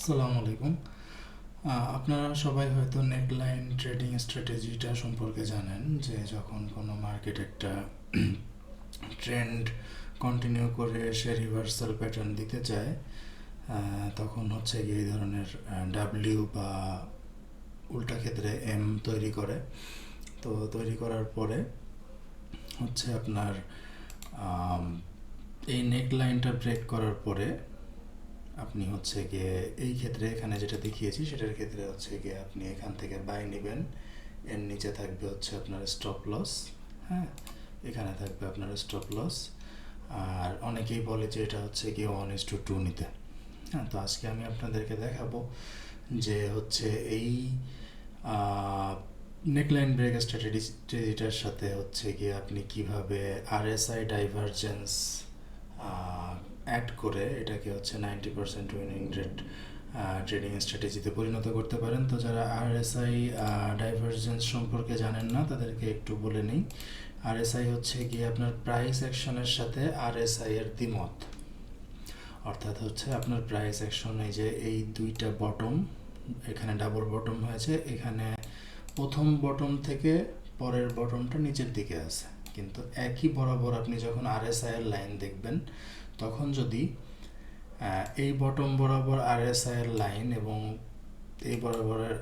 আসসালামু আলাইকুম। আপনারা সবাই হয়তো নেকলাইন ট্রেডিং স্ট্র্যাটেজিটা সম্পর্কে জানেন যে যখন কোনো মার্কেট একটা ট্রেন্ড কন্টিনিউ করে সে রিভার্সাল প্যাটার্ন দিতে চায় তখন হচ্ছে গিয়ে এই ধরনের ডাব্লিউ বা উল্টা ক্ষেত্রে এম তৈরি করে। তো তৈরি করার পরে হচ্ছে আপনার এই নেকলাইনটা ব্রেক করার পরে আপনি হচ্ছে গিয়ে এই ক্ষেত্রে এখানে যেটা দেখিয়েছি, সেটার ক্ষেত্রে হচ্ছে গিয়ে আপনি এখান থেকে বাই নেবেন। এর নিচে থাকবে হচ্ছে আপনার স্টপ লস হ্যাঁ? এখানে থাকবে আপনার স্টপ লস আর অনেকেই বলে যে এটা হচ্ছে গিয়ে ওয়ান ইস টু টু নিতে। হ্যাঁ তো আজকে আমি আপনাদেরকে দেখাবো যে হচ্ছে এই নেকলাইন ব্রেক স্ট্র্যাটেজিটার সাথে হচ্ছে গিয়ে আপনি কীভাবে আরএসআই ডাইভারজেন্স অ্যাড করে এটাকে হচ্ছে ninety percent winning rate trading স্ট্র্যাটেজিতে পরিণত করতে পারেন। তো যারা আরএসআই ডাইভারজেন্স সম্পর্কে জানেন না, তাদেরকে একটু বলে নিই। আরএসআই হচ্ছে গিয়ে আপনার প্রাইস অ্যাকশনের সাথে আরএসআই এর দ্বিমত। অর্থাৎ হচ্ছে আপনার প্রাইস অ্যাকশন এই যে এই দুইটা বটম এখানে ডাবল বটম হয়েছে, এখানে প্রথম বটম থেকে পরের বটমটা নিচের দিকে আছে। কিন্তু একই বরাবর আপনি যখন আরএসআই এর লাইন দেখবেন, তখন যদি এই বটম বরাবর আরএসআই এর লাইন এবং এই বরাবরের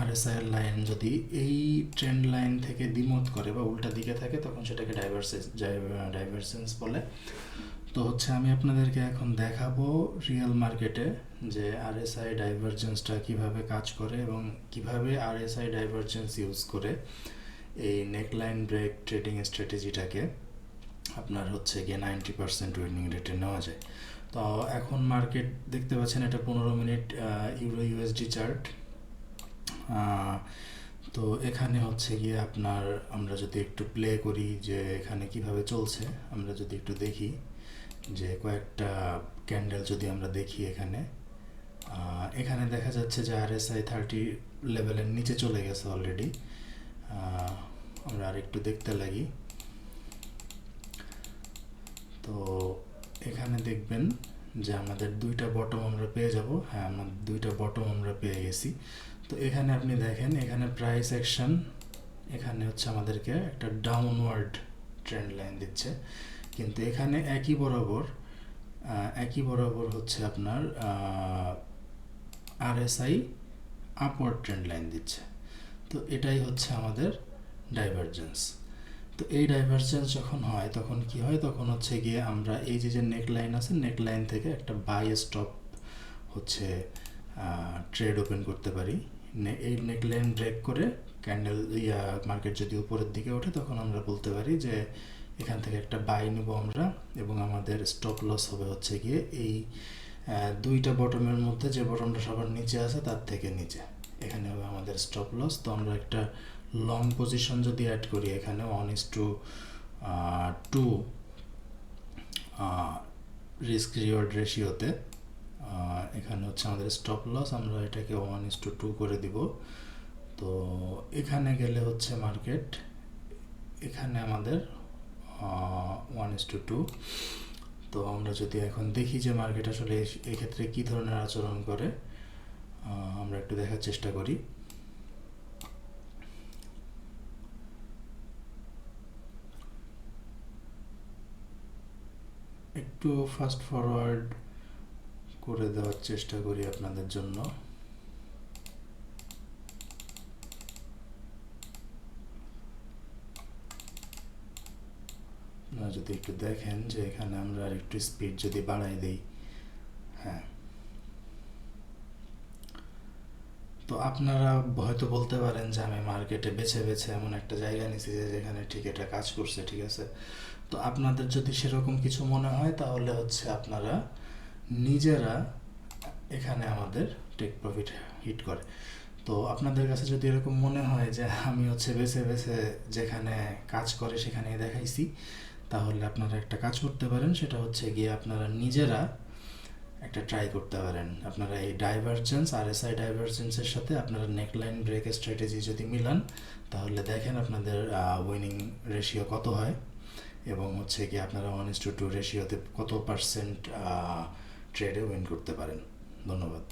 আরএসআই এর লাইন যদি এই ট্রেন্ড লাইন থেকে দ্বিমত করে বা উল্টা দিকে থাকে, তখন সেটাকে ডাইভার্সেন্স ডাইভার্সেন্স বলে। তো হচ্ছে আমি আপনাদেরকে এখন দেখাবো রিয়েল মার্কেটে যে আরএসআই ডাইভারজেন্সটা কীভাবে কাজ করে এবং কীভাবে আরএসআই ডাইভারজেন্স ইউজ করে। এই নেকলাইন ব্রেক ট্রেডিং স্ট্র্যাটেজিটাকে আপনার হচ্ছে গিয়ে নাইনটি পার্সেন্ট উইনিং রেটে নেওয়া যায়। তো এখন মার্কেট দেখতে পাচ্ছেন এটা পনেরো মিনিট ইউরো ইউএসডি চার্ট তো এখানে হচ্ছে গিয়ে আপনার আমরা যদি একটু প্লে করি যে এখানে কীভাবে চলছে, আমরা যদি একটু দেখি যে কয়েকটা ক্যান্ডেল যদি আমরা দেখি এখানে এখানে দেখা যাচ্ছে যে আরএসআই থার্টি লেভেলের নিচে চলে গেছে অলরেডি আর একটু দেখতে লাগি। তো এখানে দেখবেন যে আমাদের দুইটা বটম আমরা পেয়ে যাব। হ্যাঁ আমাদের দুইটা বটম আমরা পেয়ে গেছি। তো এখানে আপনি দেখেন, এখানে প্রাইস অ্যাকশন এখানে হচ্ছে আমাদেরকে একটা ডাউনওয়ার্ড ট্রেন্ড লাইন দিচ্ছে। কিন্তু এখানে একই বরাবর একই বরাবর হচ্ছে আপনার আরএসআই আপওয়ার্ড ট্রেন্ড লাইন দিচ্ছে। তো এটাই হচ্ছে আমাদের ডাইভারজেন্স তো এই ডাইভারজেন্স যখন হয়, তখন কি হয়? তখন হচ্ছে গিয়ে আমরা এই যে যে নেক লাইন আছে নেক লাইন থেকে একটা বাই স্টপ হচ্ছে ট্রেড ওপেন করতে পারি। এই নেক লাইন ব্রেক করে ক্যান্ডেল ইয়া মার্কেট যদি উপরের দিকে ওঠে, তখন আমরা বলতে পারি যে, এখান থেকে একটা বাই নেব আমরা এবং আমাদের স্টপ লস হবে হচ্ছে গিয়ে এই দুইটা বটমের মধ্যে যে বটমটা সবার নিচে আছে, তার থেকে নিচে। এখানে হবে আমাদের স্টপ লস তো আমরা একটা লং পজিশন যদি অ্যাড করি, এখানে one is to two risk reward রেশিওতে এখানে হচ্ছে আমাদের স্টপ লস আমরা এটাকে ওয়ান ইস টু টু করে দিব। তো এখানে গেলে হচ্ছে মার্কেট এখানে আমাদের ওয়ান ইস টু টু তো আমরা যদি এখন দেখি যে মার্কেট আসলে এই কী ধরনের আচরণ করে আমরা একটু দেখার চেষ্টা করি। একটু ফাস্ট ফরওয়ার্ড করে দেওয়ার চেষ্টা করি আপনাদের জন্য। যদি একটু দেখেন যে এখানে আমরা একটু স্পিড যদি বাড়াই দিই হ্যাঁ। তো আপনারা হয়তো বলতে পারেন যে আমি মার্কেটে বেছে বেছে এমন একটা জায়গা নিছি যে যেখানে ঠিক এটা কাজ করছে, ঠিক আছে? তো আপনাদের যদি সেরকম কিছু মনে হয়, তাহলে হচ্ছে আপনারা নিজেরা এখানে আমাদের টেক প্রফিট হিট করে। তো আপনাদের কাছে যদি এরকম মনে হয় যে আমি হচ্ছে বেছে বেছে যেখানে কাজ করে সেখানে দেখাইছি, তাহলে আপনারা একটা কাজ করতে পারেন। সেটা হচ্ছে গিয়ে আপনারা নিজেরা একটা ট্রাই করতে পারেন। আপনারা এই ডাইভার্জেন্স আর এস আই ডাইভারজেন্সের সাথে আপনারা নেকলাইন ব্রেক স্ট্র্যাটেজি যদি মিলান, তাহলে দেখেন আপনাদের উইনিং রেশিও কত হয় এবং হচ্ছে কি আপনারা ওয়ান ইস টু টু রেশিওতে কত পার্সেন্ট ট্রেডে উইন করতে পারেন। ধন্যবাদ।